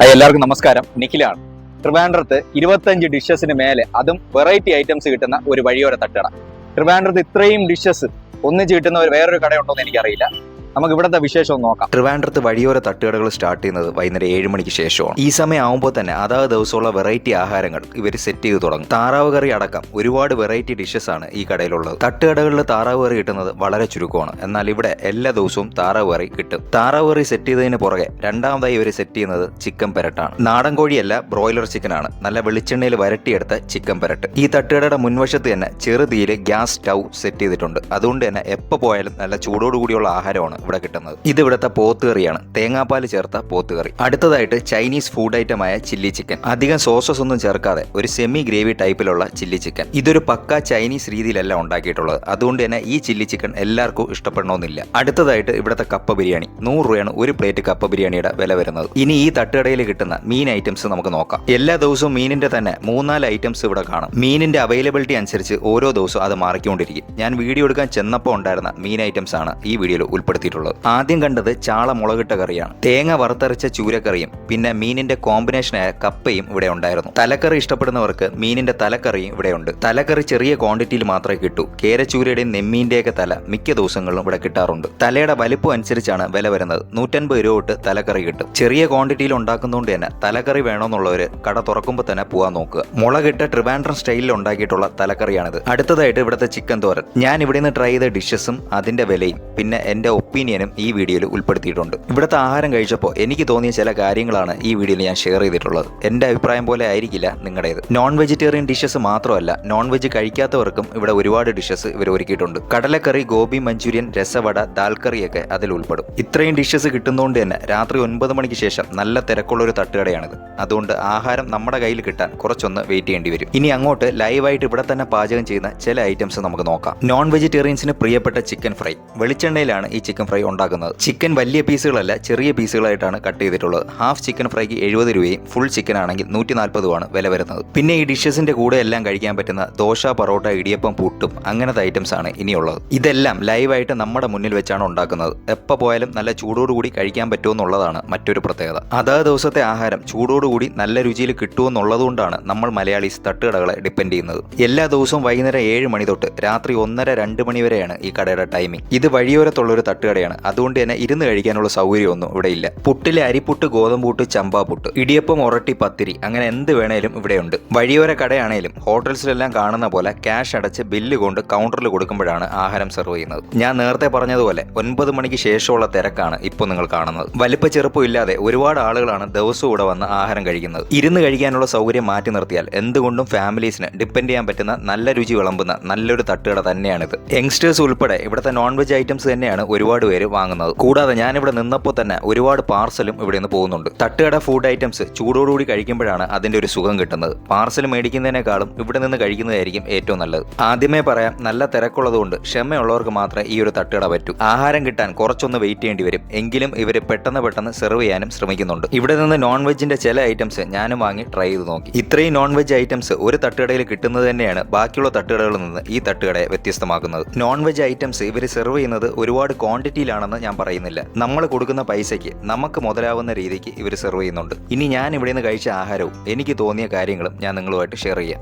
എല്ലാവർക്കും നമസ്കാരം. നിഖിലാണ്. ട്രിവാൻഡ്രത്ത് ഇരുപത്തഞ്ച് ഡിഷസിന് മേലെ അതും വെറൈറ്റി ഐറ്റംസ് കിട്ടുന്ന ഒരു വഴിയോര തട്ടുകട. ട്രിവാൻഡ്രത്ത് ഇത്രയും ഡിഷസ് ഒന്നിച്ച് കിട്ടുന്ന വേറൊരു കടയുണ്ടോ എന്ന് എനിക്കറിയില്ല. നമുക്ക് ഇവിടുത്തെ വിശേഷം നോക്കാം. ട്രിവാൻഡ്രത്ത് വഴിയോര തട്ടുകടകൾ സ്റ്റാർട്ട് ചെയ്യുന്നത് വൈകുന്നേരം ഏഴ് മണിക്ക് ശേഷമാണ്. ഈ സമയം ആകുമ്പോൾ തന്നെ അതാത് ദിവസമുള്ള വെറൈറ്റി ആഹാരങ്ങൾ ഇവർ സെറ്റ് ചെയ്ത് തുടങ്ങും. താറാവ് കറി അടക്കം ഒരുപാട് വെറൈറ്റി ഡിഷസ് ആണ് ഈ കടയിലുള്ളത്. തട്ടുകടകളിൽ താറാവ് കറി കിട്ടുന്നത് വളരെ ചുരുക്കമാണ്. എന്നാൽ ഇവിടെ എല്ലാ ദിവസവും താറാവ് കറി കിട്ടും. താറാവ് കറി സെറ്റ് ചെയ്തതിന് പുറകെ രണ്ടാമതായി ഇവർ സെറ്റ് ചെയ്യുന്നത് ചിക്കൻ പെരട്ടാണ്. നാടൻ കോഴിയല്ല ബ്രോയിലർ ചിക്കൻ ആണ്. നല്ല വെളിച്ചെണ്ണയിൽ വരട്ടിയെടുത്ത ചിക്കൻ പെരട്ട്. ഈ തട്ടുകടയുടെ മുൻവശത്ത് തന്നെ ചെറുതീയിൽ ഗ്യാസ് സ്റ്റൗ സെറ്റ് ചെയ്തിട്ടുണ്ട്. അതുകൊണ്ട് തന്നെ എപ്പോ പോയാലും നല്ല ചൂടോടുകൂടിയുള്ള ആഹാരമാണ് ഇവിടെ കിട്ടുന്നത്. ഇത് ഇവിടുത്തെ പോത്തുകറിയാണ് തേങ്ങാപ്പാൽ ചേർത്ത പോത്തുകറി അടുത്തതായിട്ട് ചൈനീസ് ഫുഡ് ഐറ്റമായ ചില്ലി ചിക്കൻ. അധികം സോസസ് ഒന്നും ചേർക്കാതെ ഒരു സെമി ഗ്രേവി ടൈപ്പിലുള്ള ചില്ലി ചിക്കൻ. ഇതൊരു പക്ക ചൈനീസ് രീതിയിലല്ല ഉണ്ടാക്കിയിട്ടുള്ളത്. അതുകൊണ്ട് തന്നെ ഈ ചില്ലി ചിക്കൻ എല്ലാവർക്കും ഇഷ്ടപ്പെടണമെന്നില്ല. അടുത്തതായിട്ട് ഇവിടുത്തെ കപ്പ ബിരിയാണി. നൂറ് രൂപയാണ് ഒരു പ്ലേറ്റ് കപ്പ ബിരിയാണിയുടെ വില വരുന്നത്. ഇനി ഈ തട്ടുകടയിൽ കിട്ടുന്ന മീൻ ഐറ്റംസ് നമുക്ക് നോക്കാം. എല്ലാ ദിവസവും മീനിന്റെ തന്നെ മൂന്നാൽ ഐറ്റംസ് ഇവിടെ കാണും. മീനിന്റെ അവൈലബിലിറ്റി അനുസരിച്ച് ഓരോ ദിവസവും അത് മാറിക്കൊണ്ടിരിക്കും. ഞാൻ വീഡിയോ എടുക്കാൻ ചെന്നപ്പോൾ ഉണ്ടായിരുന്ന മീൻ ഐറ്റംസ് ആണ് ഈ വീഡിയോയിൽ ഉൾപ്പെടുത്തിയിട്ടുള്ളത്. ആദ്യം കണ്ടത് ചാള മുളകിട്ട കറിയാണ്. തേങ്ങ വറുത്തരച്ച ചൂരക്കറിയും പിന്നെ മീനിന്റെ കോമ്പിനേഷനായ കപ്പയും ഇവിടെ ഉണ്ടായിരുന്നു. തലക്കറി ഇഷ്ടപ്പെടുന്നവർക്ക് മീനിന്റെ തലക്കറിയും ഇവിടെയുണ്ട് തലക്കറി ചെറിയ ക്വാണ്ടിറ്റിയിൽ മാത്രമേ കിട്ടൂ. കേരച്ചൂരയുടെയും നെമ്മീന്റെയൊക്കെ തല മിക്ക ദിവസങ്ങളിലും ഇവിടെ കിട്ടാറുണ്ട്. തലയുടെ വലിപ്പം അനുസരിച്ചാണ് വില വരുന്നത്. നൂറ്റൻപത് രൂപ തൊട്ട് തലക്കറി കിട്ടും. ചെറിയ ക്വാണ്ടിറ്റിയിൽ ഉണ്ടാക്കുന്നതുകൊണ്ട് തന്നെ തലക്കറി വേണമെന്നുള്ളവർ കട തുറക്കുമ്പോൾ തന്നെ പോകാൻ നോക്കുക. മുളകിട്ട ട്രിവാൻഡ്രം സ്റ്റൈലിൽ ഉണ്ടാക്കിയിട്ടുള്ള തലക്കറിയാണിത്. അടുത്തതായിട്ട് ഇവിടുത്തെ ചിക്കൻ തോരൻ. ഞാൻ ഇവിടെ നിന്ന് ട്രൈ ചെയ്ത ഡിഷസും അതിന്റെ വിലയും പിന്നെ എന്റെ ഒപ്പീനിയനും ഈ വീഡിയോയിൽ ഉൾപ്പെടുത്തിയിട്ടുണ്ട്. ഇവിടുത്തെ ആഹാരം കഴിച്ചപ്പോൾ എനിക്ക് തോന്നിയ ചില കാര്യങ്ങളാണ് ഈ വീഡിയോയിൽ ഞാൻ ഷെയർ ചെയ്തിട്ടുള്ളത്. എന്റെ അഭിപ്രായം പോലെ ആയിരിക്കില്ല നിങ്ങളുടേത്. നോൺ വെജിറ്റേറിയൻ ഡിഷസ് മാത്രമല്ല നോൺ വെജ് കഴിക്കാത്തവർക്കും ഇവിടെ ഒരുപാട് ഡിഷസ് ഇവർ ഒരുക്കിയിട്ടുണ്ട്. കടലക്കറി ഗോപി മഞ്ചൂരിയൻ രസവട ദാൽ കറിയൊക്കെ അതിൽ ഉൾപ്പെടും. ഇത്രയും ഡിഷസ് കിട്ടുന്നതുകൊണ്ട് തന്നെ രാത്രി ഒൻപത് മണിക്ക് ശേഷം നല്ല തിരക്കുള്ള ഒരു തട്ടുകടയാണിത്. അതുകൊണ്ട് ആഹാരം നമ്മുടെ കയ്യിൽ കിട്ടാൻ കുറച്ചൊന്ന് വെയിറ്റ് ചെയ്യേണ്ടി വരും. ഇനി അങ്ങോട്ട് ലൈവായിട്ട് ഇവിടെ തന്നെ പാചകം ചെയ്യുന്ന ചില ഐറ്റംസ് നമുക്ക് നോക്കാം. നോൺ വെജിറ്റേറിയൻസിന് പ്രിയപ്പെട്ട ചിക്കൻ ഫ്രൈ വെളിച്ചെണ്ണയിലാണ് ഈ ചിക്കൻ ഫ്രൈ ഉണ്ടാക്കുന്നത്. ചിക്കൻ വലിയ പീസുകളല്ല ചെറിയ പീസുകളായിട്ടാണ് കട്ട് ചെയ്തിട്ടുള്ളത്. ഹാഫ് ചിക്കൻ ഫ്രൈക്ക് എഴുപത് രൂപയും ഫുൾ ചിക്കൻ ആണെങ്കിൽ നൂറ്റി നാൽപ്പതുമാണ് വില വരുന്നത്. പിന്നെ ഈ ഡിഷസിന്റെ കൂടെ എല്ലാം കഴിക്കാൻ പറ്റുന്ന ദോശ പൊറോട്ട ഇടിയപ്പം പുട്ടും അങ്ങനത്തെ ഐറ്റംസ് ആണ് ഇനിയുള്ളത്. ഇതെല്ലാം ലൈവായിട്ട് നമ്മുടെ മുന്നിൽ വെച്ചാണ് ഉണ്ടാക്കുന്നത്. എപ്പോൾ പോയാലും നല്ല ചൂടോടുകൂടി കഴിക്കാൻ പറ്റുമെന്നുള്ളതാണ് മറ്റൊരു പ്രത്യേകത. അതാത് ദിവസത്തെ ആഹാരം ചൂടോടുകൂടി നല്ല രുചിയിൽ കിട്ടുമെന്നുള്ളതുകൊണ്ടാണ് നമ്മൾ മലയാളീസ് തട്ടുകടകളെ ഡിപ്പെൻഡ് ചെയ്യുന്നത്. എല്ലാ ദിവസവും വൈകുന്നേരം ഏഴ് മണി തൊട്ട് രാത്രി ഒന്നര രണ്ട് മണി വരെയാണ് ഈ കടയുടെ ടൈമിംഗ് ഇത് വഴിയോരത്തുള്ള ഒരു തട്ടുകടയാണ്. അതുകൊണ്ട് തന്നെ ഇരുന്ന് കഴിക്കാനുള്ള സൗകര്യമൊന്നും ഇവിടെ ഇല്ല. പുട്ടിലെ അരിപ്പുട്ട് ഗോതമ്പുട്ട് ചമ്പാപുട്ട് ഇടിയപ്പം ഒറട്ടി പത്തിരി അങ്ങനെ എന്ത് വേണേലും ഇവിടെയുണ്ട് വഴിയോര കടയാണേലും ഹോട്ടൽസിലെല്ലാം കാണുന്ന പോലെ ക്യാഷ് അടച്ച് ബില്ല് കൊണ്ട് കൗണ്ടറിൽ കൊടുക്കുമ്പോഴാണ് ആഹാരം സെർവ് ചെയ്യുന്നത്. ഞാൻ നേരത്തെ പറഞ്ഞതുപോലെ ഒൻപത് മണിക്ക് ശേഷമുള്ള തിരക്കാണ് ഇപ്പോൾ നിങ്ങൾ കാണുന്നത്. വലിപ്പ ചെറുപ്പം ഇല്ലാതെ ഒരുപാട് ആളുകളാണ് ദിവസവും ഇവിടെ വന്ന് ആഹാരം കഴിക്കുന്നത്. ഇരുന്ന് കഴിക്കാനുള്ള സൗകര്യം മാറ്റി നിർത്തിയാൽ എന്തുകൊണ്ടും ഫാമിലീസിന് ഡിപ്പെൻഡ് ചെയ്യാൻ പറ്റുന്ന നല്ല രുചി വിളമ്പുന്ന നല്ലൊരു തട്ടുകട തന്നെയാണിത്. യങ്സ്റ്റേഴ്സ് ഉൾപ്പെടെ ഇവിടുത്തെ നോൺ വെജ് ഐറ്റംസ് തന്നെയാണ് ഒരുപാട് പേര് വാങ്ങുന്നത്. കൂടാതെ ഞാനിവിടെ നിന്നപ്പോൾ തന്നെ ഒരുപാട് പാർസലും ഇവിടെ നിന്ന് പോകുന്നുണ്ട്. തട്ടുകട ഫുഡ് ഐറ്റംസ് ചൂടോടുകൂടി കഴിക്കുമ്പോഴാണ് അതിന്റെ ഒരു സുഖം കിട്ടുന്നത്. പാർസൽ മേടിക്കുന്നതിനേക്കാളും ഇവിടെ നിന്ന് കഴിക്കുന്നതായിരിക്കും ഏറ്റവും നല്ലത്. ആദ്യമേ പറയാം നല്ല തിരക്കുള്ളതുകൊണ്ട് ക്ഷമയുള്ളവർക്ക് മാത്രമേ ഈ ഒരു തട്ടുകട പറ്റൂ. ആഹാരം കിട്ടാൻ കുറച്ചൊന്ന് വെയിറ്റ് ചെയ്യേണ്ടി വരും. എങ്കിലും ഇവർ പെട്ടെന്ന് പെട്ടെന്ന് സെർവ് ചെയ്യാനും ശ്രമിക്കുന്നുണ്ട്. ഇവിടെ നിന്ന് നോൺ വെജിന്റെ ചില ഐറ്റംസ് ഞാനും വാങ്ങി ട്രൈ ചെയ്ത് നോക്കി. ഇത്രയും നോൺ വെജ് ഐറ്റംസ് ഒരു തട്ടുകടയിൽ കിട്ടുന്നത് തന്നെയാണ് ബാക്കിയുള്ള തട്ടുകടകളിൽ നിന്ന് ഈ തട്ടുകടയെ വ്യത്യസ്തമാക്കുന്നത്. നോൺ വെജ് ഐറ്റംസ് ഇവർ സെർവ് ചെയ്യുന്നത് ഒരുപാട് ക്വാണ്ടിറ്റിയിലാണെന്ന് ഞാൻ പറയുന്നില്ല. നമ്മൾ കൊടുക്കുന്ന പൈസയ്ക്ക് നമുക്ക് മുതലാവുന്ന രീതിക്ക് ഇവർ സെർവ് ചെയ്യുന്നുണ്ട്. ഇനി ഞാൻ ഇവിടെ നിന്ന് കഴിച്ച ആഹാരവും എനിക്ക് തോന്നിയ കാര്യങ്ങളും ഞാൻ നിങ്ങളുമായിട്ട് ഷെയർ ചെയ്യാം.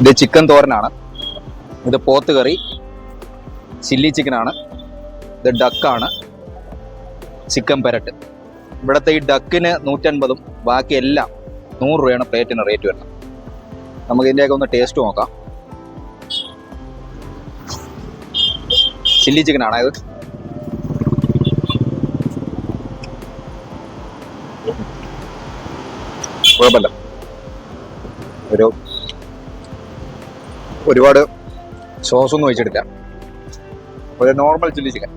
ഇത് ചിക്കൻ തോരനാണ്. ഇത് പോത്ത് കറി. ചില്ലി ചിക്കനാണ് ഇത് ഡക്കാണ് ചിക്കൻ പെരട്ട്. ഇവിടുത്തെ ഈ ഡക്കിന് നൂറ്റൻപതും ബാക്കി എല്ലാം നൂറ് രൂപയാണ് പ്ലേറ്റിന് റേറ്റ് വരുന്നത്. നമുക്ക് ഇതിന്റെയൊക്കെ ഒന്ന് ടേസ്റ്റ് നോക്കാം. ചില്ലി ചിക്കൻ ആണ് ഇത്. കുഴപ്പമില്ല. ഒരു ഒരുപാട് സോസ് ഒന്നും ഒഴിച്ചിട്ടില്ല. ഒരു നോർമൽ ചില്ലി ചിക്കൻ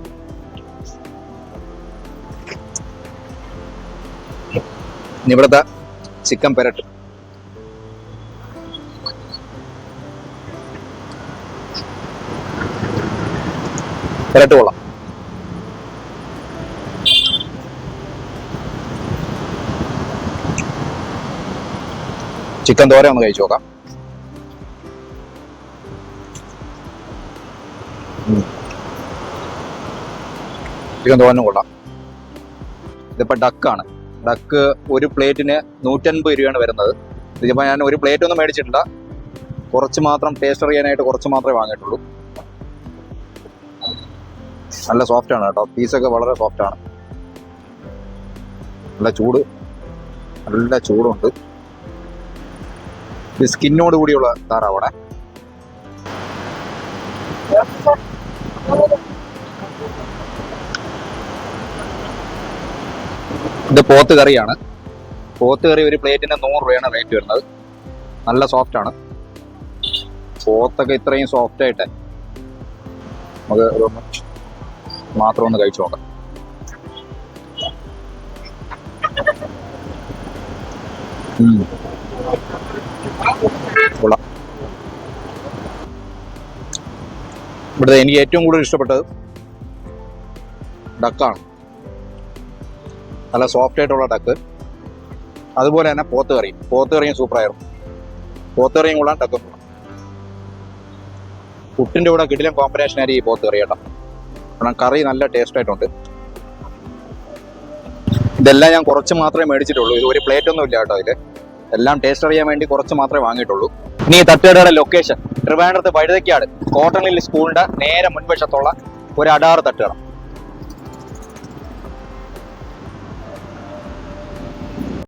ഇവിടുത്തെ ചിക്കൻ പെരട്ട്. പെരട്ട് കൊള്ളാം. ചിക്കൻ തോര ഒന്ന് കഴിച്ചു നോക്കാം. ചിക്കൻ തോരനും കൊള്ളാം. ഇതിപ്പോ ഡക്കാണ് ഡക്ക് ഒരു പ്ലേറ്റിന് നൂറ്റൻപത് രൂപയാണ് വരുന്നത്. ഇതിപ്പോൾ ഞാൻ ഒരു പ്ലേറ്റ് ഒന്നും മേടിച്ചിട്ടില്ല. കുറച്ച് മാത്രം ടേസ്റ്റ് അറിയാനായിട്ട് കുറച്ച് മാത്രമേ വാങ്ങിയിട്ടുള്ളൂ. നല്ല സോഫ്റ്റ് ആണ് കേട്ടോ. പീസൊക്കെ വളരെ സോഫ്റ്റ് ആണ്. നല്ല ചൂട്. നല്ല ചൂടുണ്ട്. സ്കിന്നോട് കൂടിയുള്ള താറാവാണ് ഇത് പോത്ത് കറിയാണ്. പോത്ത് കറി ഒരു പ്ലേറ്റിന് നൂറ് രൂപയാണ് റേറ്റ് വരുന്നത്. നല്ല സോഫ്റ്റ് ആണ്. പോത്തൊക്കെ ഇത്രയും സോഫ്റ്റ് ആയിട്ട് നമുക്ക് മാത്രം ഒന്ന് കഴിച്ചു നോക്കാം. ഇവിടുത്തെ എനിക്ക് ഏറ്റവും കൂടുതൽ ഇഷ്ടപ്പെട്ടത് ഡക്കാണ്. നല്ല സോഫ്റ്റ് ആയിട്ടുള്ള ഡക്ക്. അതുപോലെ തന്നെ പോത്ത് കറി. പോത്ത് കറിയും സൂപ്പറായിരുന്നു പോത്ത് കറിയും കൊള്ളാം ഡക്കും. കൊള്ളാം പുട്ടിന്റെ കൂടെ കിടിലും കോമ്പിനേഷൻ ആയിരിക്കും ഈ പോത്ത് കറി കേട്ടോ. കാരണം കറി നല്ല ടേസ്റ്റ് ആയിട്ടുണ്ട്. ഇതെല്ലാം ഞാൻ കുറച്ച് മാത്രമേ മേടിച്ചിട്ടുള്ളൂ. ഇത് ഒരു പ്ലേറ്റ് ഒന്നും ഇല്ല കേട്ടോ ഇതിൽ എല്ലാം ടേസ്റ്റ് അറിയാൻ വേണ്ടി കുറച്ച് മാത്രമേ വാങ്ങിയിട്ടുള്ളൂ. ഇനി തട്ടുകടയുടെ ലൊക്കേഷൻ ട്രിവാൻഡ്രത്ത് വഴുതയ്ക്കാട് കോട്ടണിൽ സ്കൂളിന്റെ നേരെ മുൻവശത്തുള്ള ഒരു അടാറ് തട്ടുകട.